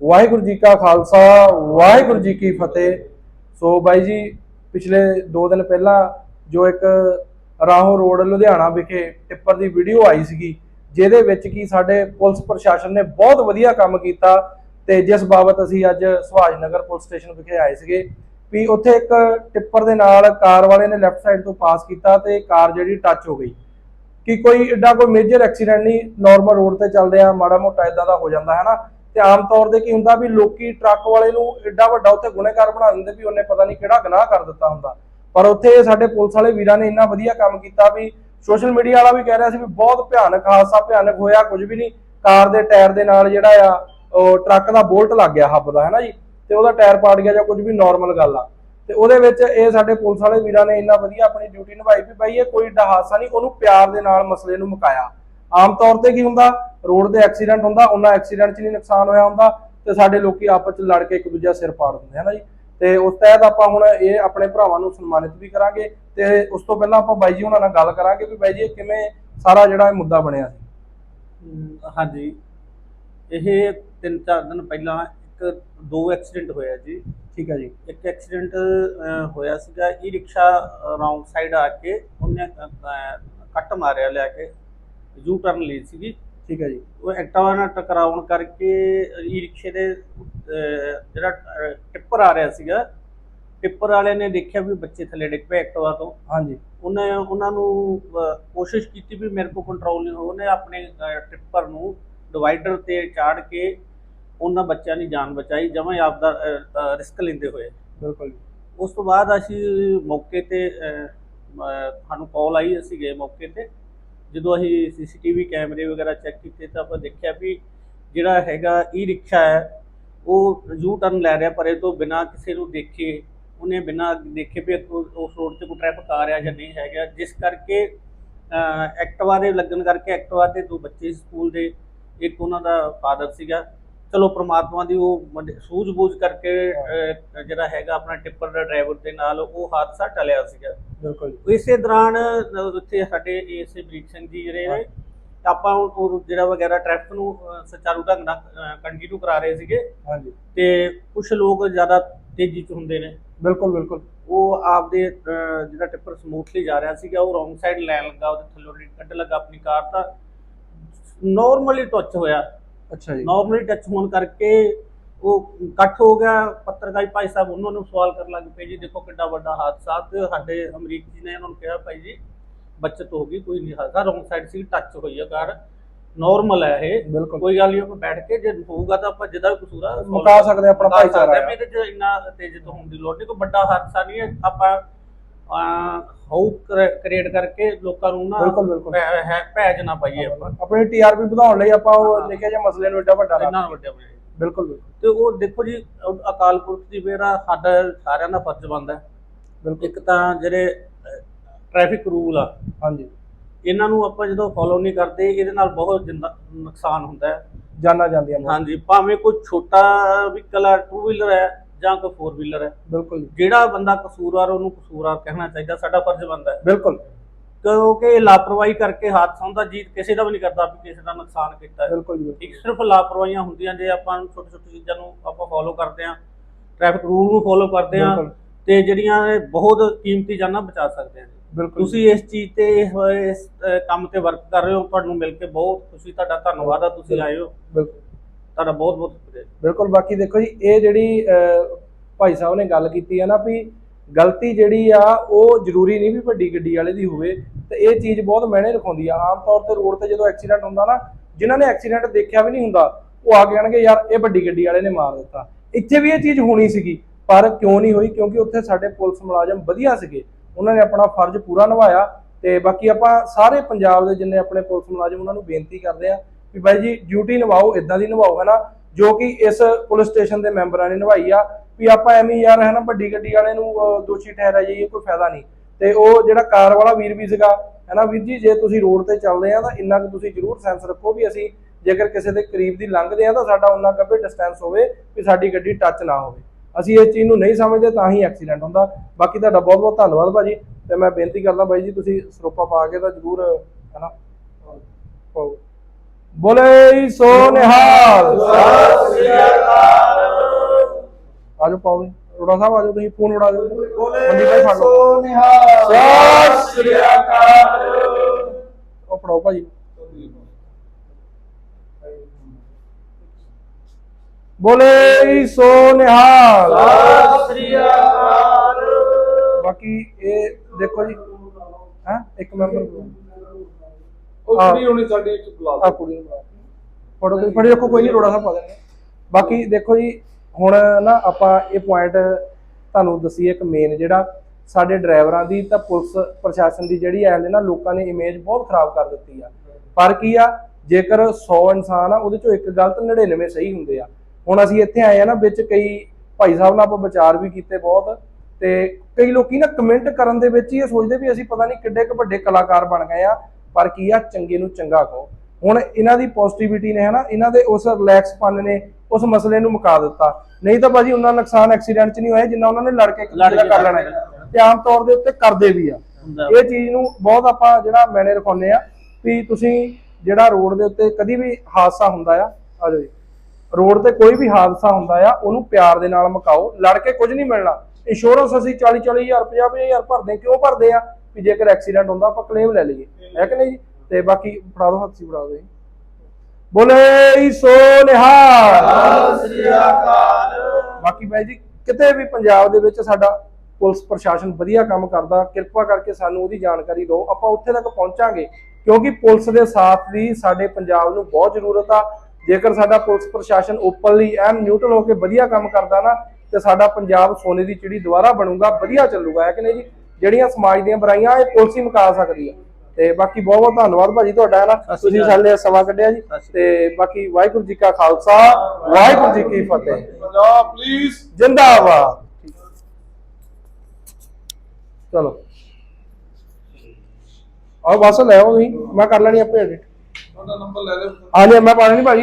ਵਾਹਿਗੁਰੂ ਜੀ ਕਾ ਖਾਲਸਾ, ਵਾਹਿਗੁਰੂ ਜੀ ਕੀ ਫਤਿਹ। ਸੋ ਬਾਈ ਜੀ, ਪਿਛਲੇ 2 ਦਿਨ ਪਹਿਲਾਂ ਜੋ ਇੱਕ ਰਾਹੋਂ ਰੋਡ ਲੁਧਿਆਣਾ ਵਿਖੇ ਟਿੱਪਰ ਦੀ ਵੀਡੀਓ ਆਈ ਸੀਗੀ, ਜਿਹਦੇ ਵਿੱਚ ਕੀ ਸਾਡੇ ਪੁਲਿਸ ਪ੍ਰਸ਼ਾਸਨ ਨੇ ਬਹੁਤ ਵਧੀਆ ਕੰਮ ਕੀਤਾ ਤੇ ਜਿਸ ਬਾਬਤ ਅਸੀਂ ਅੱਜ ਸੁਭਾਸ਼ ਨਗਰ ਪੁਲਿਸ ਸਟੇਸ਼ਨ ਵਿਖੇ ਆਏ ਸੀਗੇ, ਵੀ ਉੱਥੇ ਇੱਕ ਟਿੱਪਰ ਦੇ ਨਾਲ ਕਾਰ ਵਾਲੇ ਨੇ ਲੈਫਟ ਸਾਈਡ ਤੋਂ ਪਾਸ ਕੀਤਾ ਤੇ ਕਾਰ ਜਿਹੜੀ ਟੱਚ ਹੋ ਗਈ। ਕਿ ਕੋਈ ਏਡਾ ਕੋਈ ਮੇਜਰ ਐਕਸੀਡੈਂਟ ਨਹੀਂ ਨਾਰਮਲ ਰੋਡ ਤੇ ਚੱਲਦੇ ਆ, ਮਾੜਾ ਮੋਟਾ ਇਦਾਂ ਦਾ ਹੋ ਜਾਂਦਾ ਹੈ ਨਾ ਤੇ ਆਮ ਤੌਰ ਤੇ ਕੀ ਹੁੰਦਾ ਵੀ ਲੋਕੀ ਟਰੱਕ ਵਾਲੇ ਨੂੰ ਏਡਾ ਵੱਡਾ ਉੱਥੇ ਗੁਨੇਗਾਰ ਬਣਾ ਦਿੰਦੇ ਵੀ ਉਹਨੇ ਪਤਾ ਨਹੀਂ ਕਿਹੜਾ ਗੁਨਾਹ ਕਰ ਦਿੱਤਾ ਹੁੰਦਾ। ਪਰ ਉੱਥੇ ਸਾਡੇ ਪੁਲਿਸ ਵਾਲੇ ਵੀਰਾਂ ਨੇ ਇੰਨਾ ਵਧੀਆ ਕੰਮ ਕੀਤਾ ਵੀ ਸੋਸ਼ਲ ਮੀਡੀਆ ਵਾਲਾ ਵੀ ਕਹਿ ਰਿਹਾ ਸੀ ਵੀ ਬਹੁਤ ਭਿਆਨਕ ਹਾਦਸਾ, ਭਿਆਨਕ ਹੋਇਆ, ਕੁਝ ਵੀ ਨਹੀਂ। ਕਾਰ ਦੇ ਟਾਇਰ ਦੇ ਨਾਲ ਜਿਹੜਾ ਆ, ਉਹ ਟਰੱਕ ਦਾ ਬੋਲਟ ਲੱਗ ਗਿਆ ਹੱਬ ਦਾ ਹੈ ਜੀ? ਤੇ ਉਹਦਾ ਟਾਇਰ ਪਾੜ ਗਿਆ ਜਾਂ ਕੁਝ ਵੀ ਨਾਰਮਲ ਗੱਲ ਆ। ਤੇ ਉਹਦੇ ਵਿੱਚ ਇਹ ਸਾਡੇ ਪੁਲਿਸ ਵਾਲੇ ਵੀਰਾਂ ਨੇ ਇੰਨਾ ਵਧੀਆ ਆਪਣੀ ਡਿਊਟੀ ਨਿਭਾਈ ਵੀ ਬਾਈ ਇਹ ਕੋਈ ਏਡਾ ਹਾਦਸਾ ਨਹੀਂ, ਉਹਨੂੰ ਪਿਆਰ ਦੇ ਨਾਲ ਮਸਲੇ ਨੂੰ ਮੁਕਾਇਆ। ਆਮ ਤੌਰ ਤੇ ਕੀ ਹੁੰਦਾ ਰੋਡ ਤੇ ਐਕਸੀਡੈਂਟ ਹੁੰਦਾ ਉਹਨਾਂ ਐਕਸੀਡੈਂਟ 'ਚ ਨਹੀਂ ਨੁਕਸਾਨ ਹੋਇਆ ਹੁੰਦਾ ਤੇ ਸਾਡੇ ਲੋਕੀ ਆਪਸ 'ਚ ਲੜ ਕੇ ਇੱਕ ਦੂਜਾ ਸਿਰ ਪਾੜ ਦਿੰਦੇ ਹਨ ਜੀ? ਤੇ ਉਸ ਤਹਿਤ ਆਪਾਂ ਹੁਣ ਇਹ ਆਪਣੇ ਭਰਾਵਾਂ ਨੂੰ ਸਨਮਾਨਿਤ ਵੀ ਕਰਾਂਗੇ ਤੇ ਉਸ ਤੋਂ ਪਹਿਲਾਂ ਆਪਾਂ ਬਾਈ ਜੀ ਉਹਨਾਂ ਨਾਲ ਗੱਲ ਕਰਾਂਗੇ ਵੀ ਬਾਈ ਜੀ ਇਹ ਕਿਵੇਂ ਸਾਰਾ ਜਿਹੜਾ ਇਹ ਮੁੱਦਾ ਬਣਿਆ ਸੀ। ਹਾਂਜੀ। ਇਹ ਤਿੰਨ ਚਾਰ ਦਿਨ ਪਹਿਲਾਂ ਇੱਕ ਦੋ ਐਕਸੀਡੈਂਟ ਹੋਇਆ ਜੀ। ਠੀਕ ਹੈ ਜੀ। ਇੱਕ ਐਕਸੀਡੈਂਟ ਹੋਇਆ ਸੀਗਾ ਈ ਰਿਕਸ਼ਾ ਰੌਂਗ ਸਾਈਡ ਆ ਕੇ ਉਹਨੇ ਕੱਟ ਮਾਰਿਆ ਲੈ ਕੇ। ਯੂ ਟਰਨ ਲਈ ਸੀਗੀ। ਠੀਕ ਹੈ ਜੀ। ਉਹ ਐਕਟਿਵਾ ਨਾਲ ਟਕਰਾਉਣ ਕਰਕੇ ਈ ਰਿਕਸ਼ੇ ਦੇ ਜਿਹੜਾ ਟਿੱਪਰ ਆ ਰਿਹਾ ਸੀਗਾ ਟਿੱਪਰ ਵਾਲੇ ਨੇ ਦੇਖਿਆ ਵੀ ਬੱਚੇ ਥੱਲੇ ਡਿੱਗ ਪਏ ਐਕਟਿਵਾ ਤੋਂ। ਹਾਂਜੀ। ਉਹਨੇ ਉਹਨਾਂ ਨੂੰ ਅਹ, ਕੋਸ਼ਿਸ਼ ਕੀਤੀ ਵੀ ਮੇਰੇ ਕੋਲ ਕੰਟਰੋਲ ਨਹੀਂ ਹੋ ਉਹਨੇ ਆਪਣੇ ਅਹ, ਟਿੱਪਰ ਨੂੰ ਡਿਵਾਈਡਰ ਤੇ ਚਾੜ ਕੇ ਉਹਨਾਂ ਬੱਚਿਆਂ ਦੀ ਜਾਨ ਬਚਾਈ ਜਮਾਂ ਆਪ ਦਾ ਰਿਸਕ ਲੈਂਦੇ ਹੋਏ। ਬਿਲਕੁਲ ਜੀ। ਉਸ ਤੋਂ ਬਾਅਦ ਅਸੀਂ ਮੌਕੇ ਤੇ ਅਹ, ਅਹ, ਸਾਨੂੰ ਕਾਲ ਆਈ ਅਸੀਂ ਗਏ ਮੌਕੇ ਤੇ। ਜਦੋਂ ਅਸੀਂ ਸੀਸੀਟੀਵੀ ਕੈਮਰੇ ਵਗੈਰਾ ਚੈੱਕ ਕੀਤੇ ਤਾਂ ਆਪਾਂ ਦੇਖਿਆ ਵੀ ਜਿਹੜਾ ਹੈਗਾ ਈ ਰਿਕਸ਼ਾ ਹੈ ਉਹ ਯੂ ਟਰਨ ਲੈ ਰਿਹਾ ਪਰੇ ਤੋਂ ਬਿਨਾਂ ਕਿਸੇ ਨੂੰ ਦੇਖੇ ਉਹਨੇ ਬਿਨਾਂ ਦੇਖੇ ਵੀ ਉਸ ਰੋਡ ਤੇ ਕੋਈ ਟ੍ਰੈਫਿਕ ਆ ਰਿਹਾ ਜਾਂ ਨਹੀਂ ਹੈਗਾ। ਜਿਸ ਕਰਕੇ ਅਹ, ਐਕਟਿਵਾ ਦੇ ਲੱਗਣ ਕਰਕੇ ਐਕਟਿਵਾ ਤੇ ਦੋ ਬੱਚੇ ਸਕੂਲ ਦੇ ਇੱਕ ਉਹਨਾਂ ਦਾ ਫਾਦਰ ਸੀਗਾ। ਚਲੋ ਪ੍ਰਮਾਤਮਾ ਦੀ ਉਹ ਸੂਝ-ਬੂਝ ਕਰਕੇ ਜਿਹੜਾ ਹੈਗਾ ਆਪਣਾ ਟਿੱਪਰ ਦਾ ਡਰਾਈਵਰ ਦੇ ਨਾਲ ਉਹ ਹਾਦਸਾ ਟਲਿਆ ਸੀਗਾ। ਬਿਲਕੁਲ ਇਸੇ ਦੌਰਾਨ ਉੱਥੇ ਸਾਡੇ ਏਸੇ ਬਰੀਕ ਸਿੰਘ ਜੀ ਜਿਹੜੇ ਨੇ ਆਪਾਂ ਉਹ- ਜਿਹੜਾ ਵਗੈਰਾ ਟ੍ਰੈਫਿਕ ਨੂੰ ਸੁਚਾਰੂ ਢੰਗ ਨਾਲ ਕੰਟੀਨਿਊ ਕਰਾ ਰਹੇ ਸੀਗੇ। ਹਾਂਜੀ। ਤੇ ਕੁਝ ਲੋਕ ਜ਼ਿਆਦਾ ਤੇਜ਼ੀ 'ਚ ਹੁੰਦੇ ਨੇ। ਬਿਲਕੁਲ ਬਿਲਕੁਲ। ਉਹ ਆਪਦੇ ਜਿਹੜਾ ਟਿੱਪਰ ਸਮੂਥਲੀ ਜਾ ਰਿਹਾ ਸੀਗਾ ਉਹ ਰੋਂਗ ਸਾਈਡ ਲੈਣ ਲੱਗਾ ਉਹਦੇ ਥੱਲੋਂ ਕੱਢ ਲੱਗਾ ਆਪਣੀ ਕਾਰ ਤਾਂ ਨਾਰਮਲੀ ਟੱਚ ਹੋਇਆ। ਅੱਛਾ ਜੀ। ਨਾਰਮਲੀ ਟੱਚ ਹੋਣ ਕਰਕੇ ਉਹ ਇਕੱਠ ਹੋ ਗਿਆ ਪੱਤਰਕਾਰੀ ਭਾਈ ਸਾਹਿਬ ਉਹਨਾਂ ਨੂੰ ਸਵਾਲ ਕਰਨ ਲੱਗ ਪਏ ਜੀ ਦੇਖੋ ਕਿੰਨਾ ਵੱਡਾ ਹਾਦਸਾ ਤੇ ਸਾਡੇ ਅਮਰੀਕ ਜੀ ਨੇ ਉਹਨਾਂ ਨੂੰ ਕਿਹਾ ਭਾਈ ਜੀ ਬਚਤ ਹੋ ਗਈ ਕੋਈ ਨਹੀਂ ਹਾਦਸਾ ਰੋਂਗ ਸਾਈਡ ਸੀ ਟੱਚ ਹੋਈ ਆ ਕਾਰ ਨਾਰਮਲ ਹੈ ਇਹ। ਕੋਈ ਗੱਲ ਨਹੀਂ ਆਪਾਂ ਬੈਠ ਕੇ ਜੇ ਹੋਊਗਾ ਤਾਂ ਆਪਾਂ ਜਿਹਦਾ ਕਸੂਰ ਆ ਮੁਕਾ ਸਕਦੇ ਆਪਣਾ ਭਾਈਚਾਰਾ। ਮੇਰੇ ਚ ਇੰਨਾ ਤੇਜ਼ ਤੋਂ ਹੋਣ ਦੀ ਲੋੜ ਨਹੀਂ ਕੋਈ ਵੱਡਾ ਹਾਦਸਾ ਨਹੀਂ ਹੈ ਆਪਾਂ ਹਾਊ ਕ੍ਰੀਏਟ ਕਰਕੇ ਲੋਕਾਂ ਨੂੰ ਨਾ ਬਿਲਕੁਲ, ਬਿਲਕੁਲ। ਹੈ ਭੈਜ ਨਾ ਪਾਈਏ ਆਪਾਂ। ਆਪਣੀ ਟੀਆਰਪੀ ਵਧਾਉਣ ਲਈ ਆਪਾਂ ਉਹ। ਨਿੱਕੇ ਜਿਹੇ ਮਸਲੇ ਨੂੰ ਏਡਾ ਵੱਡਾ ਇੰਨਾ ਵੱਡੇ ਬਿਲਕੁਲ ਬਿਲਕੁਲ। ਤੇ ਉਹ ਦੇਖੋ ਜੀ ਅਕਾਲ ਪੁਰਖ ਦੀ ਮੇਰਾ ਸਾਡਾ ਸਾਰਿਆਂ ਦਾ ਫਰਜ਼ ਬਣਦਾ ਹੈ। ਬਿਲਕੁਲ। ਇੱਕ ਤਾਂ ਜਿਹੜੇ ਟ੍ਰੈਫਿਕ ਰੂਲ ਆ। ਹਾਂਜੀ। ਇਹਨਾਂ ਨੂੰ ਆਪਾਂ ਜਦੋਂ ਫੋਲੋ ਨਹੀਂ ਕਰਦੇ ਇਹਦੇ ਨਾਲ ਬਹੁਤ ਨੁਕਸਾਨ ਹੁੰਦਾ ਹੈ। ਜਾਨਾਂ ਜਾਂਦੀਆਂ ਹਾਂਜੀ ਭਾਵੇਂ ਕੋਈ ਛੋਟਾ ਵਹੀਕਲ ਹੈ ਟੂ ਵੀਲਰ ਹੈ ਜਾਂ ਕੋਈ ਫੋਰ ਵੀਲਰ ਹੈ। ਬਿਲਕੁਲ ਜੀ, ਜਿਹੜਾ ਬੰਦਾ ਕਸੂਰਵਾਰ ਉਹਨੂੰ ਕਸੂਰਵਾਰ ਕਹਿਣਾ ਚਾਹੀਦਾ ਸਾਡਾ ਫਰਜ਼ ਬਣਦਾ ਹੈ। ਬਿਲਕੁਲ। ਕਿਉਂਕਿ ਇਹ ਲਾਪਰਵਾਹੀ ਕਰਕੇ ਹਾਦਸਾ ਹੁੰਦਾ ਜੀਤ ਕਿਸੇ ਦਾ ਵੀ ਨਹੀਂ ਕਰਦਾ ਵੀ ਕਿਸੇ ਦਾ ਨੁਕਸਾਨ ਕੀਤਾ ਹੈ। ਬਿਲਕੁਲ ਜੀ ਬਿਲਕੁਲ। ਇੱਕ ਸਿਰਫ ਲਾਪਰਵਾਹੀਆਂ ਹੁੰਦੀਆਂ ਜੇ ਆਪਾਂ ਨੂੰ ਛੋਟੀ ਛੋਟੀ ਚੀਜ਼ਾਂ ਨੂੰ ਆਪਾਂ ਫੋਲੋ ਕਰਦੇ ਹਾਂ ਟ੍ਰੈਫਿਕ ਰੂਲ ਨੂੰ ਫੋਲੋ ਕਰਦੇ ਹਾਂ ਬਿਲਕੁਲ। ਤੇ ਜਿਹੜੀਆਂ ਇਹ ਬਹੁਤ ਕੀਮਤੀ ਜਾਨਾਂ ਬਚਾ ਸਕਦੇ ਹਾਂ ਬਿਲਕੁਲ ਤੁਸੀਂ ਇਸ ਚੀਜ਼ ਤੇ ਇਹ- ਇਸ ਕੰਮ ਤੇ ਵਰਕ ਕਰ ਰਹੇ ਹੋ ਤੁਹਾਨੂੰ ਮਿਲ ਕੇ ਬਹੁਤ ਖੁਸ਼ੀ ਤੁਹਾਡਾ ਧੰਨਵਾਦ ਆ ਤੁਸੀਂ ਆਏ ਹੋ। ਬਿਲਕੁਲ। ਤੁਹਾਡਾ ਬਹੁਤ ਬਹੁਤ ਸ਼ੁਕਰੀਆ ਬਿਲਕੁਲ, ਬਾਕੀ ਦੇਖੋ ਜੀ, ਇਹ ਜਿਹੜੀ ਭਾਈ ਸਾਹਿਬ ਨੇ ਗੱਲ ਕੀਤੀ ਹੈ ਨਾ ਵੀ ਗਲਤੀ ਜਿਹੜੀ ਆ, ਉਹ ਜ਼ਰੂਰੀ ਨਹੀਂ ਵੀ ਵੱਡੀ ਗੱਡੀ ਵਾਲੇ ਦੀ ਹੋਵੇ ਤੇ ਇਹ ਚੀਜ਼ ਬਹੁਤ ਮਾਇਨੇ ਰਖਾਉਂਦੀ ਆ। ਆਮ ਤੌਰ ਤੇ ਰੋਡ ਤੇ ਜਦੋਂ ਐਕਸੀਡੈਂਟ ਹੁੰਦਾ ਨਾ, ਜਿਨ੍ਹਾਂ ਨੇ ਐਕਸੀਡੈਂਟ ਦੇਖਿਆ ਵੀ ਨਹੀਂ ਹੁੰਦਾ, ਉਹ ਆ ਕੇ ਕਹਿਣਗੇ, ਯਾਰ, ਇਹ ਵੱਡੀ ਗੱਡੀ ਵਾਲੇ ਨੇ ਮਾਰ ਦਿੱਤਾ। ਇੱਥੇ ਵੀ ਇਹ ਚੀਜ਼ ਹੋਣੀ ਸੀਗੀ, ਪਰ ਕਿਉਂ ਨਹੀਂ ਹੋਈ? ਕਿਉਂਕਿ ਉੱਥੇ ਸਾਡੇ ਪੁਲਿਸ ਮੁਲਾਜ਼ਮ ਵਧੀਆ ਸੀਗੇ। ਉਹਨਾਂ ਨੇ ਆਪਣਾ ਫਰਜ਼ ਪੂਰਾ ਨਿਭਾਇਆ ਤੇ ਬਾਕੀ ਆਪਾਂ ਸਾਰੇ ਪੰਜਾਬ ਦੇ ਜਿੰਨੇ ਆਪਣੇ ਪੁਲਿਸ ਮੁਲਾਜ਼ਮ, ਉਹਨਾਂ ਨੂੰ ਬੇਨਤੀ ਕਰਦੇ ਆ ਵੀ ਬਾਈ ਜੀ ਡਿਊਟੀ ਨਿਭਾਓ ਇਦਾਂ ਦੀ ਨਿਭਾਓ ਹੈ ਨਾ ਜੋ ਕਿ ਇਸ ਪੁਲਿਸ ਸਟੇਸ਼ਨ ਦੇ ਮੈਂਬਰਾਂ ਨੇ ਨਿਭਾਈ ਆ। ਵੀ ਆਪਾਂ ਐਵੇਂ ਯਾਰ ਹੈ ਨਾ ਵੱਡੀ ਗੱਡੀ ਵਾਲੇ ਨੂੰ ਦੋਸ਼ੀ ਠਹਿਰਾ ਜਾਈਏ ਕੋਈ ਫਾਇਦਾ ਨਹੀਂ। ਤੇ ਉਹ ਜਿਹੜਾ ਕਾਰ ਵਾਲਾ ਵੀਰ ਵੀ ਸੀਗਾ ਹੈ ਨਾ ਵੀਰ ਜੀ, ਜੇ ਤੁਸੀਂ ਰੋਡ ਤੇ ਚੱਲਦੇ ਆ ਤਾਂ ਇੰਨਾ ਕੁ ਤੁਸੀਂ ਜ਼ਰੂਰ ਸੈਂਸ ਰੱਖੋ ਵੀ ਅਸੀਂ ਜੇਕਰ ਕਿਸੇ ਦੇ ਕਰੀਬ ਦੀ ਲੰਘਦੇ ਆ ਤਾਂ ਸਾਡਾ ਉਹਨਾਂ ਕੱਪੇ ਡਿਸਟੈਂਸ ਹੋਵੇ ਵੀ ਸਾਡੀ ਗੱਡੀ ਟੱਚ ਨਾ ਹੋਵੇ। ਅਸੀਂ ਇਸ ਚੀਜ਼ ਨੂੰ ਨਹੀਂ ਸਮਝਦੇ, ਤਾਂ ਹੀ ਐਕਸੀਡੈਂਟ ਹੁੰਦਾ। ਬਾਕੀ ਤੁਹਾਡਾ ਬਹੁਤ ਬਹੁਤ ਧੰਨਵਾਦ ਭਾਜੀ। ਤੇ ਮੈਂ ਬੇਨਤੀ ਕਰਦਾ ਬਾਈ ਜੀ, ਤੁਸੀਂ ਸਰੋਪਾ ਪਾ ਕੇ ਤਾਂ ਜ਼ਰੂਰ ਹੈ ਨਾ ਪਾਓ। ਬੋਲੇ ਸੋ ਨਿਹਾਲ ਸਤਿ ਸ੍ਰੀ ਅਕਾਲ ਜਾਓ ਪਾਓ ਜੀ। ਅਰੋੜਾ ਸਾਹਿਬ ਆ ਜਾਓ ਤੁਸੀਂ ਫੋਨ ਉਡਾ ਦਿਓ। ਮੰਦੀ ਬੋਲੇ ਸੋ ਨਿਹਾਲ ਸਤਿ ਸ੍ਰੀ ਅਕਾਲ ਉਹ ਫੜਾਓ ਭਾਜੀ ਬੋਲੇ ਸੋ ਨਿਹਾਲ ਸਤਿ ਸ੍ਰੀ ਅਕਾਲ ਬਾਕੀ ਇਹ ਦੇਖੋ ਜੀ ਹਾਂ ਇੱਕ ਮੈਂਬਰ। ਉਹ ਹਾਂ। ਕੁੜੀ ਹੋਣੀ ਸਾਡੀ ਇੱਕ ਆ ਕੁੜੀ ਨੂੰ ਬੁਲਾ ਫੋਟੋ ਤੁਸੀਂ ਫੜੀ ਰੱਖੋ ਕੋਈ ਨਹੀਂ ਰੋੜਾ ਸਾਹਿਬ ਪਾ ਦੇਣਗੇ। ਬਾਕੀ ਦੇਖੋ ਜੀ ਹੁਣ ਨਾ ਆਪਾਂ ਇਹ ਪੁਆਇੰਟ ਤੁਹਾਨੂੰ ਦਸੀਏ ਇੱਕ ਮੇਨ ਜਿਹੜਾ ਸਾਡੇ ਡਰਾਈਵਰਾਂ ਦੀ ਤਾਂ ਪੁਲਿਸ ਪ੍ਰਸ਼ਾਸਨ ਦੀ ਜਿਹੜੀ ਐ ਨਾ ਲੋਕਾਂ ਨੇ ਇਮੇਜ ਬਹੁਤ ਖਰਾਬ ਕਰ ਦਿੱਤੀ ਆ। ਪਰ ਕੀ ਆ ਜੇਕਰ 100 ਇਨਸਾਨ ਆ ਉਹਦੇ ਚੋਂ ਇੱਕ ਗਲਤ 99 ਸਹੀ ਹੁੰਦੇ ਆ। ਹੁਣ ਅਸੀਂ ਇੱਥੇ ਆਏ ਆ ਨਾ ਵਿੱਚ ਕਈ ਭਾਈ ਸਾਹਿਬ ਨਾਲ ਆਪਾਂ ਵਿਚਾਰ ਵੀ ਕੀਤੇ ਬਹੁਤ ਤੇ ਕਈ ਲੋਕੀ ਨਾ ਕਮੈਂਟ ਕਰਨ ਦੇ ਵਿੱਚ ਹੀ ਇਹ ਸੋਚਦੇ ਵੀ ਅਸੀਂ ਪਤਾ ਨਹੀਂ ਕਿੱਡੇ ਕੁ ਵੱਡੇ ਕਲਾਕਾਰ ਬਣ ਗਏ ਆ। ਪਰ ਕੀ ਆ ਚੰਗੇ ਨੂੰ ਚੰਗਾ ਕਹੋ। ਹੁਣ ਇਹਨਾਂ ਦੀ ਪੋਜ਼ਿਟਿਵਿਟੀ ਨੇ ਹਨਾ ਇਹਨਾਂ ਦੇ ਉਸ ਰਿਲੈਕਸ ਪਨ ਨੇ ਉਸ ਮਸਲੇ ਨੂੰ ਮੁਕਾ ਦਿੱਤਾ। ਨਹੀਂ ਤਾਂ ਭਾਜੀ ਉਹਨਾਂ ਦਾ ਨੁਕਸਾਨ ਐਕਸੀਡੈਂਟ 'ਚ ਨਹੀਂ ਹੋਇਆ ਜਿੰਨਾ ਉਹਨਾਂ ਨੇ ਲੜ ਕੇ ਕਰ ਲੈਣਾ। ਤੇ ਆਮ ਤੌਰ ਦੇ ਉੱਤੇ ਕਰਦੇ ਵੀ ਆ। ਇਹ ਚੀਜ਼ ਨੂੰ ਬਹੁਤ ਆਪਾਂ ਜਿਹੜਾ ਮੈਨੇ ਰਖਾਉਂਦੇ ਆ ਵੀ ਤੁਸੀਂ ਜਿਹੜਾ ਰੋਡ ਦੇ ਉੱਤੇ ਕਦੀ ਵੀ ਹਾਦਸਾ ਹੁੰਦਾ ਆ ਆ ਜੀ। ਰੋਡ ਤੇ ਕੋਈ ਵੀ ਹਾਦਸਾ ਹੁੰਦਾ ਆ ਉਹਨੂੰ ਪਿਆਰ ਦੇ ਨਾਲ ਮੁਕਾਓ। ਲੜ ਕੇ ਕੁਝ ਨਹੀਂ ਮਿਲਣਾ। ਇੰਸ਼ੋਰੈਂਸ ਅਸੀਂ 40 40000 50 ਹਜ਼ਾਰ ਭਰਦੇ ਕਿਉਂ ਭਰਦੇ ਆ? ਵੀ ਜੇਕਰ ਐਕਸੀਡੈਂਟ ਹੁੰਦਾ, ਆਪਾਂ ਕਲੇਮ ਲੈ ਲਈਏ। ਹੈ ਕਿ ਨਹੀਂ ਜੀ? ਤੇ ਬਾਕੀ ਫੜਾ ਦੋ ਹੱਥੀ ਫੜਾ ਦੋ ਜੀ। ਬੋਲੇ ਸੋ ਨਿਹਾਲ। ਸ੍ਰੀ ਅਕਾਲ ਬਾਕੀ ਬਾਈ ਜੀ, ਕਿਤੇ ਵੀ ਪੰਜਾਬ ਦੇ ਵਿੱਚ ਸਾਡਾ ਪੁਲਿਸ ਪ੍ਰਸ਼ਾਸਨ ਵਧੀਆ ਕੰਮ ਕਰਦਾ, ਕਿਰਪਾ ਕਰਕੇ ਸਾਨੂੰ ਉਹਦੀ ਜਾਣਕਾਰੀ ਦਿਓ। ਆਪਾਂ ਉੱਥੇ ਤੱਕ ਪਹੁੰਚਾਂਗੇ, ਕਿਉਂਕਿ ਪੁਲਿਸ ਦੇ ਸਾਥ ਦੀ ਸਾਡੇ ਪੰਜਾਬ ਨੂੰ ਬਹੁਤ ਜ਼ਰੂਰਤ ਆ। ਜੇਕਰ ਸਾਡਾ ਪੁਲਿਸ ਪ੍ਰਸ਼ਾਸਨ ਓਪਨਲੀ ਐਮ ਨਿਊਟਰਲ ਹੋ ਕੇ ਵਧੀਆ ਕੰਮ ਕਰਦਾ ਨਾ, ਤੇ ਸਾਡਾ ਪੰਜਾਬ ਸੋਨੇ ਦੀ ਚਿੜੀ ਦੁਬਾਰਾ ਬਣੂਗਾ, ਵਧੀਆ ਚੱਲੂਗਾ। ਹੈ ਕਿ ਨਹੀਂ ਜੀ? ਜਿਹੜੀਆਂ ਸਮਾਜ ਦੀਆਂ ਬੁਰਾਈਆਂ ਇਹ ਪੁਲਿਸ ਹੀ ਮੁਕਾ ਸਕਦੀ ਆ। ਤੇ ਬਾਕੀ ਬਹੁਤ ਬਹੁਤ ਧੰਨਵਾਦ ਭਾਜੀ ਤੁਹਾਡਾ ਹੈ ਨਾ ਤੁਸੀਂ। ਸਾਡੇ ਸਮਾਂ ਕੱਢਿਆ ਜੀ। ਤੇ ਬਾਕੀ ਵਾਹਿਗੁਰੂ ਜੀ ਕਾ ਖਾਲਸਾ ਵਾਹਿਗੁਰੂ ਜੀ ਕੀ ਫਤਿਹ। ਪੰਜਾਬ ਪਲੀਜ਼ ਜਿੰਦਾਬਾਦ। ਚਲੋ। ਆਓ ਬਸ ਲੈ ਆਓ ਤੁਸੀਂ। ਮੈਂ ਕਰ ਲੈਣੀ ਆਪੇ ਐਡਿਟ ਤੁਹਾਡਾ ਨੰਬਰ ਲੈ ਲੈ ਹਾਂਜੀ ਮੈਂ ਪਾਣੀ ਨਹੀਂ ਭਾਜੀ।